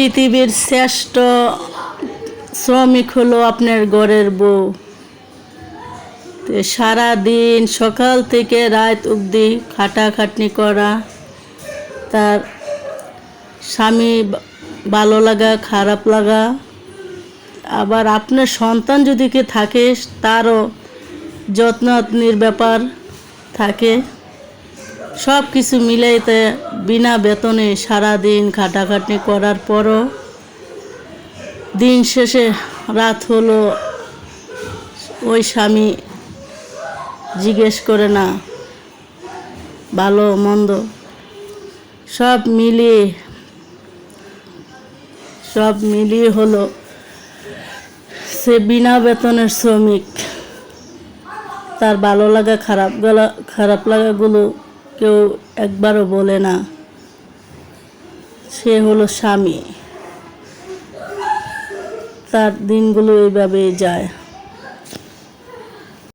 পৃথিবীর শ্রেষ্ঠ শ্রমিক হলো আপনার ঘরের বউ। তো সারাদিন সকাল থেকে রাত অবধি খাটাখাটনি করা, তার স্বামী ভালো লাগা, খারাপ লাগা। আবার আপনার সন্তান যদি কে থাকে, তারও যত্নাত্নির ব্যাপার থাকে। সব কিছু মিলাইতে বিনা বেতনে সারাদিন খাটাখাটনি করার পরও দিন শেষে রাত হলো, ওই স্বামী জিজ্ঞেস করে না, ভালো মন্দ। সব মিলিয়ে সব মিলিয়ে হলো সে বিনা বেতনের শ্রমিক। তার ভালো লাগা, খারাপ গলা, খারাপ লাগাগুলো কেউ একবারও বলে না সে হলো স্বামী। তার দিনগুলো এইভাবেই যায়।